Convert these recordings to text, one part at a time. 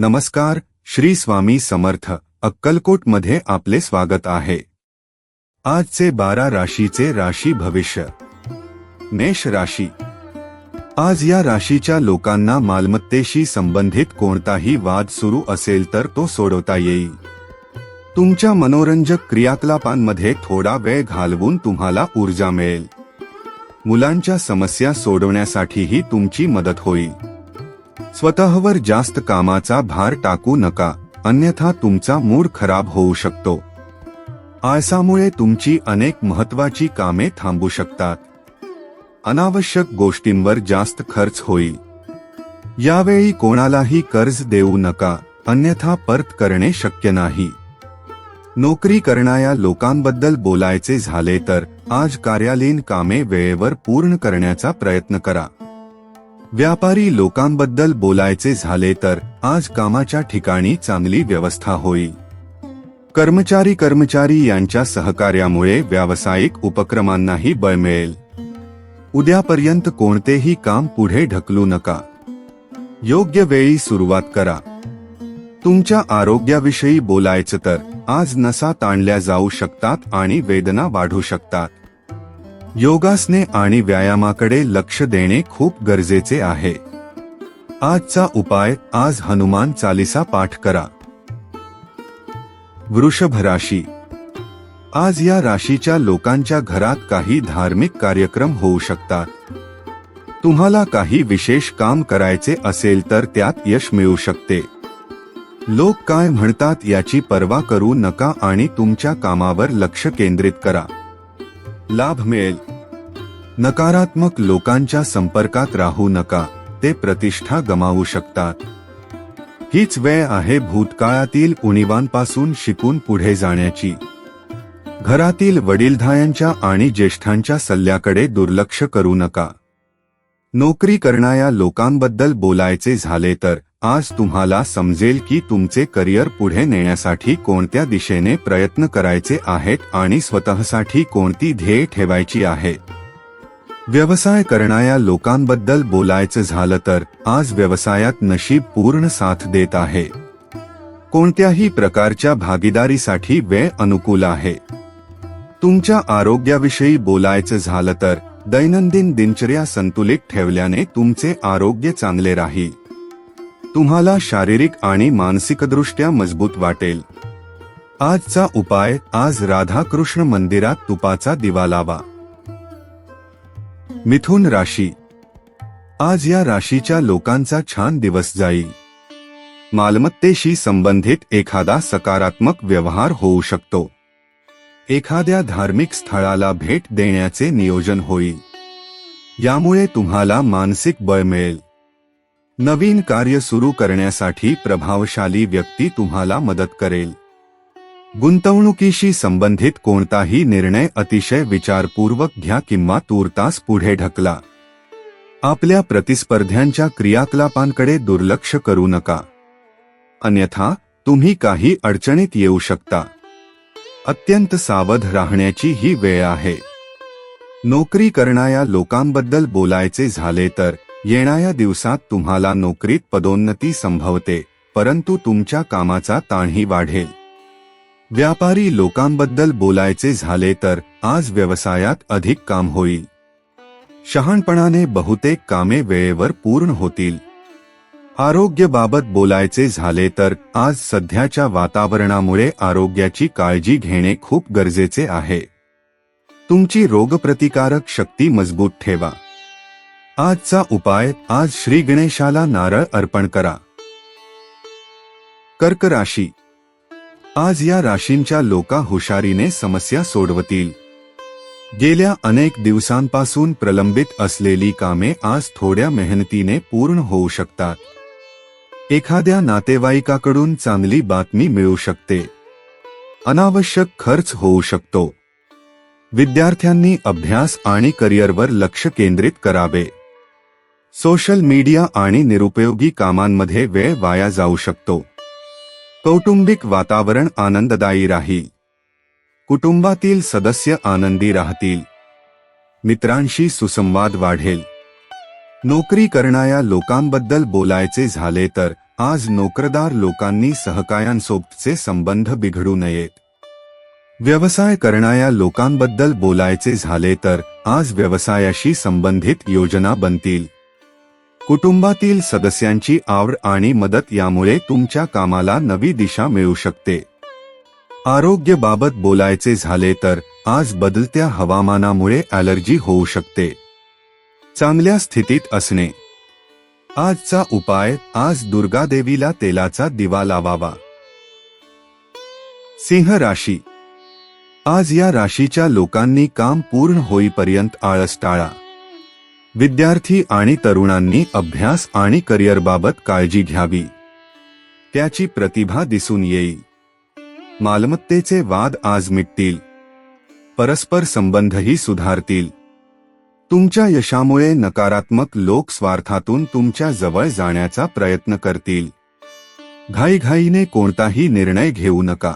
नमस्कार, श्री स्वामी समर्थ अक्कलकोटमध्ये आपले स्वागत आहे. आजचे बारा राशीचे राशी भविष्य. मेष राशी. आज या राशीच्या लोकांना मालमत्तेशी संबंधित कोणताही वाद सुरू असेल तर तो सोडवता येईल. तुमच्या मनोरंजक क्रियाकलापांमध्ये थोडा वेळ घालवून तुम्हाला ऊर्जा मिळेल. मुलांच्या समस्या सोडवण्यासाठीही तुमची मदत होईल. स्वतःवर जास्त कामाचा भार टाकू नका अन्यथा तुमचा मूड खराब होऊ शकतो. आळसामुळे तुमची अनेक महत्वाची कामे थांबू शकतात. अनावश्यक गोष्टींवर जास्त खर्च होईल. यावेळी कोणालाही कर्ज देऊ नका अन्यथा परत करणे शक्य नाही. नोकरी करणाऱ्या लोकांबद्दल बोलायचे झाले तर आज कार्यालयीन कामे वेळेवर पूर्ण करण्याचा प्रयत्न करा. व्यापारी लोकांबद्दल बोलायचे झाले तर आज कामाच्या ठिकाणी चांगली व्यवस्था होईल. कर्मचारी कर्मचारी यांच्या सहकार्यामुळे व्यावसायिक उपक्रमांनाही बळ मिळेल. उद्यापर्यंत कोणतेही काम पुढे ढकलू नका. योग्य वेळी सुरुवात करा. तुमच्या आरोग्याविषयी बोलायचं तर आज नसा ताणल्या जाऊ शकतात आणि वेदना वाढू शकतात. योगासने आणि व्यायामाकडे लक्ष देणे खूप गरजेचे आहे. आजचा उपाय आज हनुमान चालिसा पाठ करा. वृषभ राशी. आज या राशीच्या लोकांच्या घरात काही धार्मिक कार्यक्रम होऊ शकतात. तुम्हाला काही विशेष काम करायचे असेल तर त्यात यश मिळू शकते. लोक काय म्हणतात याची पर्वा करू नका आणि तुमच्या कामावर लक्ष केंद्रित करा. लाभ मिळेल. नकारात्मक लोकांच्या संपर्कात राहू नका ते प्रतिष्ठा गमावू शकतात. हीच वेळ आहे भूतकाळातील उणीवांपासून शिकून पुढे जाण्याची. घरातील वडीलधायांच्या आणि ज्येष्ठांच्या सल्ल्याकडे दुर्लक्ष करू नका. नोकरी करणाऱ्या लोकांबद्दल बोलायचे झाले तर आज तुम्हाला समजेल की तुमचे करिअर पुढे नेण्यासाठी कोणत्या दिशेने प्रयत्न करायचे आहेत आणि स्वतःसाठी कोणती ध्येय ठेवायची आहेत व्यवसाय करणाऱ्या लोकांबद्दल बोलायचं झालं तर आज व्यवसायात नशीब पूर्ण साथ देत आहे. कोणत्याही प्रकारच्या भागीदारीसाठी वेळ अनुकूल आहे. तुमच्या आरोग्याविषयी बोलायचं झालं तर दैनंदिन दिनचर्या संतुलित ठेवल्याने तुमचे आरोग्य चांगले राहील. तुम्हाला शारीरिक आणि मानसिकदृष्ट्या मजबूत वाटेल. आजचा उपाय आज राधाकृष्ण मंदिरात तुपाचा दिवा लावा. मिथुन राशी. आज या राशीच्या लोकांचा छान दिवस जाईल. मालमत्तेशी संबंधित एखादा सकारात्मक व्यवहार होऊ शकतो. एखाद्या धार्मिक स्थळाला भेट देण्याचे नियोजन होईल. यामुळे तुम्हाला मानसिक बळ मिळेल. नवीन कार्य सुरू करण्यासाठी प्रभावशाली व्यक्ती तुम्हाला मदत करेल. गुंतवणुकीशी संबंधित कोणताही निर्णय अतिशय विचारपूर्वक घ्या किंवा तूर्तास पुढे ढकला. आपल्या प्रतिस्पर्ध्यांच्या क्रियाकलापांकडे दुर्लक्ष करू नका. अन्यथा तुम्ही काही अडचणीत येऊ शकता. अत्यंत सावध राहण्याची ही वेळ आहे. नोकरी करणाऱ्या लोकांबद्दल बोलायचे झाले तर येणाऱ्या दिवसात तुम्हाला नोकरीत पदोन्नती संभवते परंतु तुमच्या कामाचा ताणही वाढेल. व्यापारी लोकांबद्दल बोलायचे झाले तर आज व्यवसायात अधिक काम होईल. शहाणपणाने बहुतेक कामे वेळेवर पूर्ण होतील. आरोग्यबाबत बोलायचे झाले तर आज सध्याच्या वातावरणामुळे आरोग्याची काळजी घेणे खूप गरजेचे आहे. तुमची रोगप्रतिकारक शक्ती मजबूत ठेवा. आजचा उपाय आज श्री गणेशाला नारळ अर्पण करा. कर्क राशी. आज या राशींच्या लोका हुशारीने समस्या सोडवतील. गेल्या अनेक दिवसांपासून प्रलंबित असलेली कामे आज थोड्या मेहनतीने पूर्ण होऊ शकतात. एखाद्या नातेवाईकाकडून चांगली बातमी मिळू शकते. अनावश्यक खर्च होऊ शकतो. विद्यार्थ्यांनी अभ्यास आणि करिअरवर लक्ष केंद्रित करावे. सोशल मीडिया आणि निरुपयोगी कामांमध्ये वेळ वाया जाऊ शकतो. कौटुंबिक वातावरण आनंददायी राहील. कुटुंबातील सदस्य आनंदी राहतील. मित्रांशी सुसंवाद वाढेल. नोकरी करणाऱ्या लोकांबद्दल बोलायचे झाले तर आज नोकरदार लोकांनी सहकायांसोबतचे संबंध बिघडू नयेत. व्यवसाय करणाऱ्या लोकांबद्दल बोलायचे झाले तर आज व्यवसायाशी संबंधित योजना बनतील. कुटुंबातील सदस्यांची आवड आणि मदत यामुळे तुमच्या कामाला नवी दिशा मिळू शकते. आरोग्यबाबत बोलायचे झाले तर आज बदलत्या हवामानामुळे ॲलर्जी होऊ शकते. चांगल्या स्थितीत असणे. आजचा उपाय आज दुर्गादेवीला तेलाचा दिवा लावावा. सिंह राशी. आज या राशीच्या लोकांनी काम पूर्ण होईपर्यंत आळस टाळा. विद्यार्थी आणि तरुणांनी अभ्यास आणि करिअरबाबत काळजी घ्यावी. त्याची प्रतिभा दिसून येईल. मालमत्तेचे वाद आज मिटतील. परस्पर संबंधही सुधारतील. तुमच्या यशामुळे नकारात्मक लोक स्वार्थातून तुमच्या जवळ जाण्याचा प्रयत्न करतील. घाईघाईने कोणताही निर्णय घेऊ नका.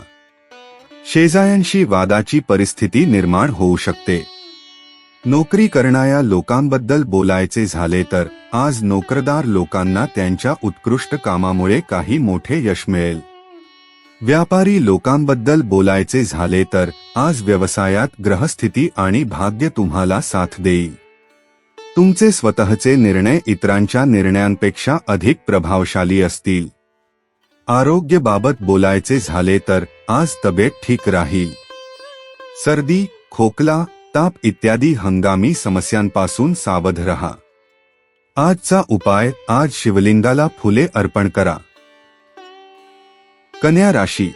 शेजायांशी वादाची परिस्थिती निर्माण होऊ शकते. नोकरी करणाऱ्या लोकांबद्दल बोलायचे झाले तर आज नोकरदार लोकांना त्यांच्या उत्कृष्ट कामामुळे काही मोठे यश मिळेल. व्यापारी लोकांबद्दल बोलायचे झाले तर आज व्यवसायात ग्रहस्थिती आणि भाग्य तुम्हाला साथ देईल. तुमचे स्वतःचे निर्णय इतरांच्या निर्णयांपेक्षा अधिक प्रभावशाली असतील. आरोग्यबाबत बोलायचे झाले तर आज तब्येत ठीक राहील. सर्दी खोकला ताप इत्यादी हंगामी समस्यांपासून सावध रहा. आजचा उपाय आज शिवलिंगाला फुले अर्पण करा. कन्या राशी.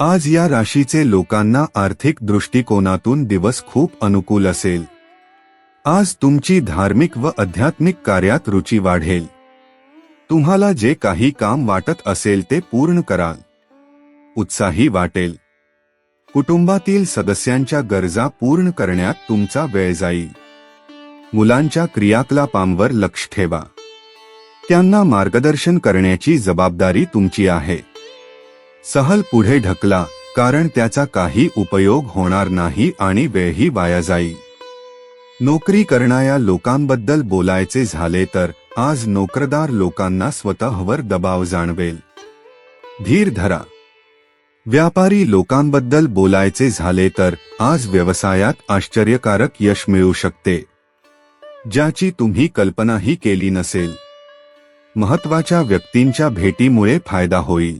आज या राशीचे लोकांना आर्थिक दृष्टिकोनातून दिवस खूप अनुकूल असेल. आज तुमची धार्मिक व आध्यात्मिक कार्यात रुची वाढेल. तुम्हाला जे काही काम वाटत असेल ते पूर्ण कराल. उत्साही वाटेल. कुटुंबातील सदस्यांच्या गरजा पूर्ण करण्यात तुमचा वेळ जाईल. मुलांच्या क्रियाकलापांवर लक्ष ठेवा. त्यांना मार्गदर्शन करण्याची जबाबदारी तुमची आहे. सहल पुढे ढकला कारण त्याचा काही उपयोग होणार नाही आणि वेळही वाया जाईल. नोकरी करणाऱ्या लोकांबद्दल बोलायचे झाले तर आज नोकरदार लोकांना स्वतःवर दबाव जाणवेल. धीर धरा. व्यापारी लोकांबद्दल बोलायचे झाले तर आज व्यवसायात आश्चर्यकारक यश मिळू शकते. ज्याची तुम्ही कल्पनाही केली नसेल. महत्त्वाच्या व्यक्तींच्या भेटीमुळे फायदा होईल.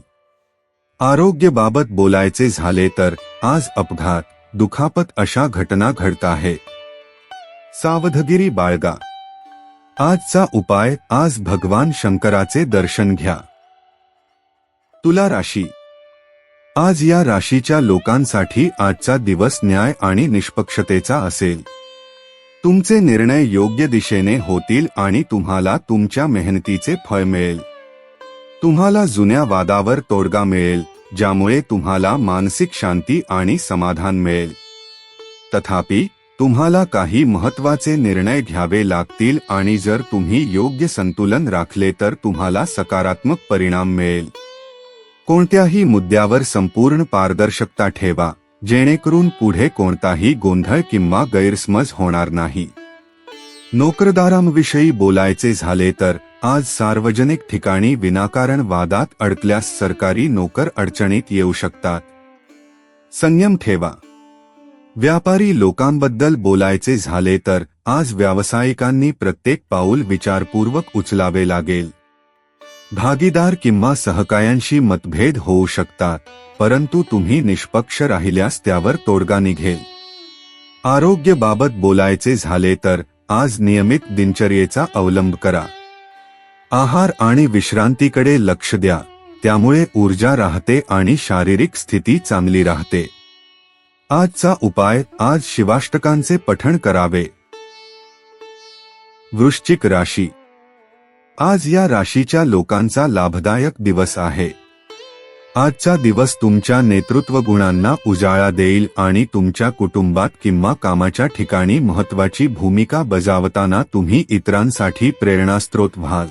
आरोग्यबाबत बोलायचे झाले तर आज अपघात दुखापत अशा घटना घडत आहे. सावधगिरी बाळगा. आजचा उपाय आज भगवान शंकराचे दर्शन घ्या. तुला राशी. आज या राशीच्या लोकांसाठी आजचा दिवस न्याय आणि निष्पक्षतेचा असेल. तुमचे निर्णय योग्य दिशेने होतील आणि तुम्हाला तुमच्या मेहनतीचे फळ मिळेल. तुम्हाला जुन्या वादावर तोडगा मिळेल ज्यामुळे तुम्हाला मानसिक शांती आणि समाधान मिळेल. तथापि तुम्हाला काही महत्त्वाचे निर्णय घ्यावे लागतील आणि जर तुम्ही योग्य संतुलन राखले तर तुम्हाला सकारात्मक परिणाम मिळेल. कोणत्याही मुद्द्यावर संपूर्ण पारदर्शकता ठेवा जेणेकरून पुढे कोणताही गोंधळ किंवा गैरसमज होणार नाही. नोकरदारांविषयी बोलायचे झाले तर आज सार्वजनिक ठिकाणी विनाकारण वादात अडकल्यास सरकारी नोकर अडचणीत येऊ शकतात. संयम ठेवा. व्यापारी लोकांबद्दल बोलायचे झाले तर आज व्यावसायिकांनी प्रत्येक पाऊल विचारपूर्वक उचलावे लागेल. भागीदार किंवा सहकायांशी मतभेद होऊ शकतात परंतु तुम्ही निष्पक्ष राहिल्यास त्यावर तोडगा निघेल. आरोग्यबाबत बोलायचे झाले तर आज नियमित दिनचर्येचा अवलंब करा. आहार आणि विश्रांतीकडे लक्ष द्या त्यामुळे ऊर्जा राहते आणि शारीरिक स्थिती चांगली राहते. आजचा उपाय आज शिवाष्टकांचे पठण करावे. वृश्चिक राशी आज या राशीच्या लोकांचा लाभदायक दिवस आहे. आजचा दिवस तुमच्या नेतृत्व गुणांना उजाळा देईल आणि तुमच्या कुटुंबात किंवा कामाच्या ठिकाणी महत्वाची भूमिका बजावताना तुम्ही इतरांसाठी प्रेरणास्त्रोत व्हाल.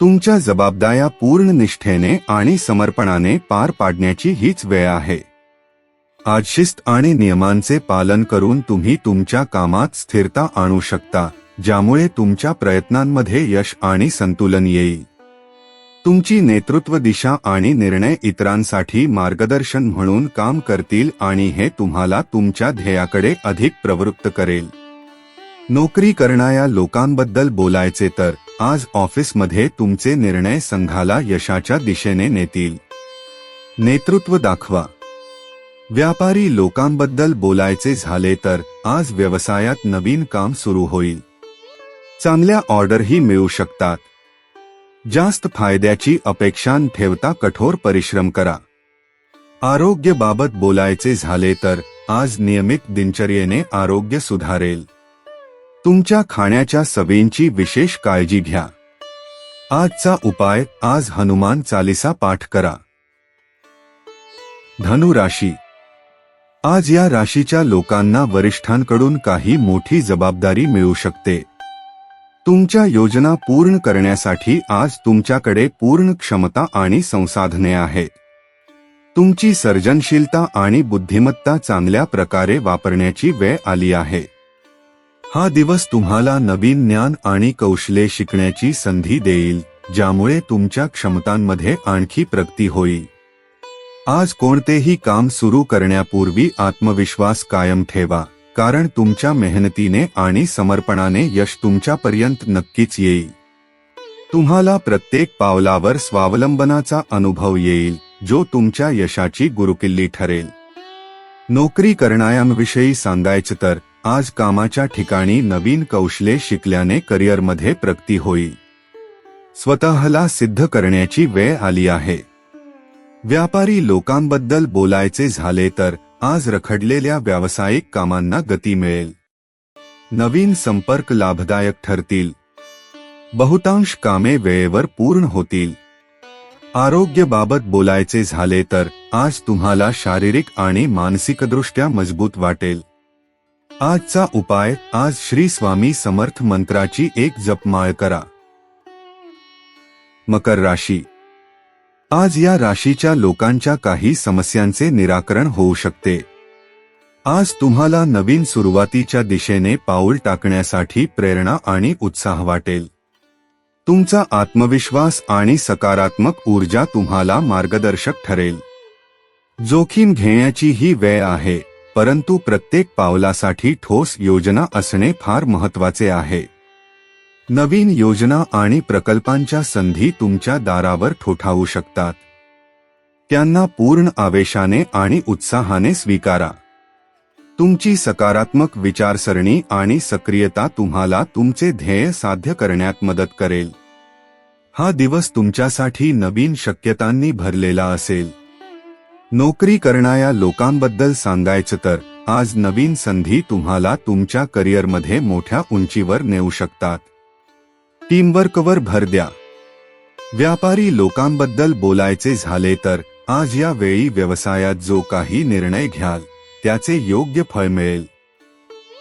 तुमच्या जबाबदाऱ्या पूर्ण निष्ठेने आणि समर्पणाने पार पाडण्याची हीच वेळ आहे. आज शिस्त आणि नियमांचे पालन करून तुम्ही तुमच्या कामात स्थिरता आणू शकता. ज्यामुळे तुमच्या प्रयत्नांमध्ये यश आणि संतुलन येईल. तुमची नेतृत्व दिशा आणि निर्णय इतरांसाठी मार्गदर्शन म्हणून काम करतील आणि हे तुम्हाला तुमच्या ध्येयाकडे अधिक प्रवृत्त करेल. नोकरी करणाऱ्या लोकांबद्दल बोलायचे तर आज ऑफिसमध्ये तुमचे निर्णय संघाला यशाच्या दिशेने नेतील. नेतृत्व दाखवा. व्यापारी लोकांबद्दल बोलायचे झाले तर आज व्यवसायात नवीन काम सुरू होईल. चांगल्या ऑर्डरही मिळू शकतात. जास्त फायद्याची अपेक्षा ठेवता कठोर परिश्रम करा. आरोग्यबाबत बोलायचे झाले तर आज नियमित दिनचर्येने आरोग्य सुधारेल. तुमच्या खाण्याच्या सवयींची विशेष काळजी घ्या. आजचा उपाय आज हनुमान चालिसा पाठ करा. धनु राशी. आज या राशीच्या लोकांना वरिष्ठांकडून काही मोठी जबाबदारी मिळू शकते. तुमच्या योजना पूर्ण करण्यासाठी आज तुमच्याकडे पूर्ण क्षमता आणि संसाधने आहेत. तुमची सर्जनशीलता आणि बुद्धिमत्ता चांगल्या प्रकारे वापरण्याची वेळ आली आहे. हा दिवस तुम्हाला नवीन ज्ञान आणि कौशल्ये शिकण्याची संधी देईल ज्यामुळे तुमच्या क्षमतांमध्ये आणखी प्रगती होईल. आज कोणतेही काम सुरू करण्यापूर्वी आत्मविश्वास कायम ठेवा. कारण तुमच्या मेहनतीने आणि समर्पणाने यश तुमच्यापर्यंत नक्कीच येईल. तुम्हाला प्रत्येक पावलावर स्वावलंबनाचा अनुभव येईल जो तुमच्या यशाची गुरुकिल्ली ठरेल. नोकरी करणाऱ्यांविषयी सांगायचं तर आज कामाच्या ठिकाणी नवीन कौशल्ये शिकल्याने करिअरमध्ये प्रगती होईल. स्वतःला सिद्ध करण्याची वेळ आली आहे. व्यापारी लोकांबद्दल बोलायचे झाले तर आज रखडलेल्या व्यावसायिक कामांना गती मिळेल. नवीन संपर्क लाभदायक ठरतील. बहुतांश कामे वेळेवर पूर्ण होतील. आरोग्यबाबत बोलायचे झाले तर आज तुम्हाला शारीरिक आणि मानसिकदृष्ट्या मजबूत वाटेल. आजचा उपाय आज श्री स्वामी समर्थ मंत्राची एक जपमाळ करा. मकर राशी आज या राशीच्या लोकांच्या काही समस्यांचे निराकरण होऊ शकते. आज तुम्हाला नवीन सुरुवातीच्या दिशेने पाऊल टाकण्यासाठी प्रेरणा आणि उत्साह वाटेल. तुमचा आत्मविश्वास आणि सकारात्मक ऊर्जा तुम्हाला मार्गदर्शक ठरेल. जोखीम घेण्याची ही वेळ आहे परंतु प्रत्येक पावलासाठी ठोस योजना असणे फार महत्त्वाचे आहे. नवीन योजना आणि प्रकल्पांच्या संधी तुमच्या दारावर ठोठावू शकतात. त्यांना पूर्ण आवेशाने आणि उत्साहाने स्वीकारा. तुमची सकारात्मक विचारसरणी आणि सक्रियता तुम्हाला तुमचे ध्येय साध्य करण्यात मदत करेल. हा दिवस तुमच्यासाठी नवीन शक्यतांनी भरलेला असेल. नोकरी करणाऱ्या लोकांबद्दल सांगायचं तर आज नवीन संधी तुम्हाला तुमच्या करिअरमध्ये मोठ्या उंचीवर नेऊ शकतात. टीमवर्कवर भर द्या. व्यापारी लोकांबद्दल बोलायचे झाले तर आज या वेळी व्यवसायात जो काही निर्णय घ्याल त्याचे योग्य फळ मिळेल.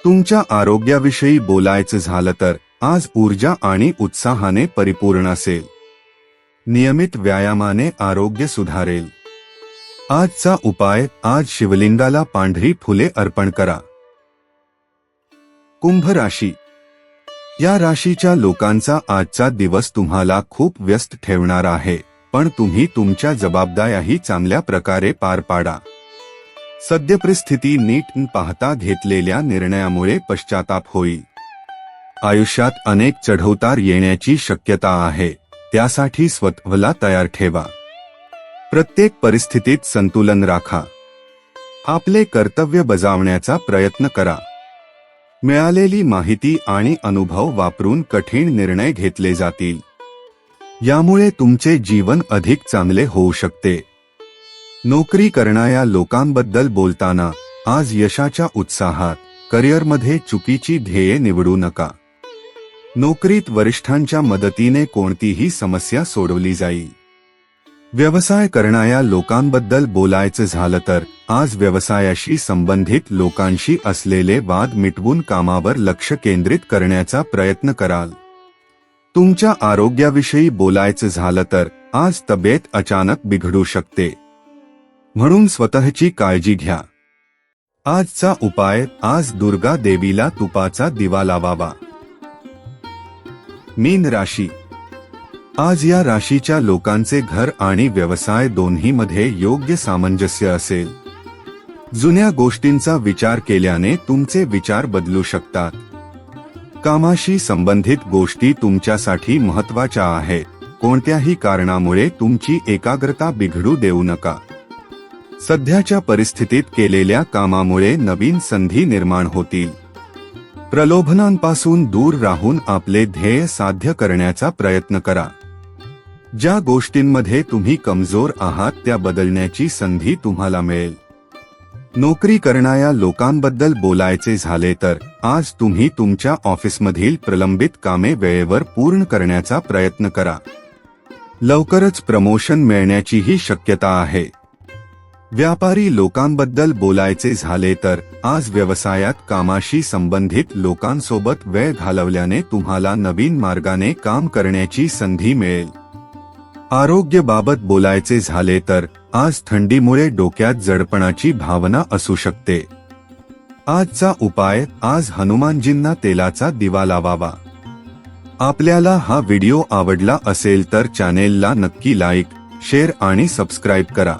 तुमच्या आरोग्याविषयी बोलायचं झालं तर आज ऊर्जा आणि उत्साहाने परिपूर्ण असेल. नियमित व्यायामाने आरोग्य सुधारेल. आजचा उपाय आज शिवलिंगाला पांढरी फुले अर्पण करा. कुंभ राशी या राशीच्या लोकांचा आजचा दिवस तुम्हाला खूप व्यस्त ठेवणार आहे पण तुम्ही तुमच्या जबाबदाऱ्याही चांगल्या प्रकारे पार पाडा. सद्य परिस्थिती नीट पाहता घेतलेल्या निर्णयामुळे पश्चाताप होईल आयुष्यात अनेक चढउतार येण्याची शक्यता आहे त्यासाठी स्वतःला तयार ठेवा. प्रत्येक परिस्थितीत संतुलन राखा. आपले कर्तव्य बजावण्याचा प्रयत्न करा. मिळालेली माहिती आणि अनुभव वापरून कठीण निर्णय घेतले जातील. यामुळे तुमचे जीवन अधिक चांगले होऊ शकते. नोकरी करणाऱ्या लोकांबद्दल बोलताना आज यशाच्या उत्साहात करिअरमध्ये चुकीची ध्येये निवडू नका. नोकरीत वरिष्ठांच्या मदतीने कोणतीही समस्या सोडवली जाईल. व्यवसाय करणाऱ्या लोकांबद्दल बोलायचं झालं तर आज व्यवसायाशी संबंधित लोकांशी असलेले वाद मिटवून कामावर लक्ष केंद्रित करण्याचा प्रयत्न कराल. तुमच्या आरोग्याविषयी बोलायचं झालं तर आज तब्येत अचानक बिघडू शकते. म्हणून स्वतःची काळजी घ्या. आजचा उपाय आज दुर्गा देवीला तुपाचा दिवा लावावा. मीन राशी आज या राशीच्या लोकांचे घर आणि व्यवसाय दोन्हीमध्ये योग्य सामंजस्य असेल. जुन्या गोष्टींचा विचार केल्याने तुमचे विचार बदलू शकतात. कामाशी संबंधित गोष्टी तुमच्यासाठी महत्त्वाच्या आहेत. कोणत्याही कारणामुळे तुमची एकाग्रता बिघडू देऊ नका. सध्याच्या परिस्थितीत केलेल्या कामामुळे नवीन संधी निर्माण होतील. प्रलोभनांपासून दूर राहून आपले ध्येय साध्य करण्याचा प्रयत्न करा. ज्या गोष्टींमध्ये तुम्ही कमजोर आहात त्या बदलण्याची संधी तुम्हाला मिळेल. नोकरी करणाऱ्या लोकांबद्दल बोलायचे झाले तर आज तुम्ही तुमच्या ऑफिसमधील प्रलंबित कामे वेळेवर पूर्ण करण्याचा प्रयत्न करा. लवकरच प्रमोशन मिळण्याचीही शक्यता आहे. व्यापारी लोकांबद्दल बोलायचे झाले तर आज व्यवसायात कामाशी संबंधित लोकांसोबत वेळ घालवल्याने तुम्हाला नवीन मार्गाने काम करण्याची संधी मिळेल. आरोग्याबाबत बोलायचे झाले तर आज थंडीमुळे डोक्यात जडपणाची भावना असू शकते. आजचा उपाय आज हनुमानजींना तेलाचा दिवा लावावा. आपल्याला हा व्हिडिओ आवडला असेल तर चॅनेलला नक्की लाईक शेअर आणि सबस्क्राईब करा.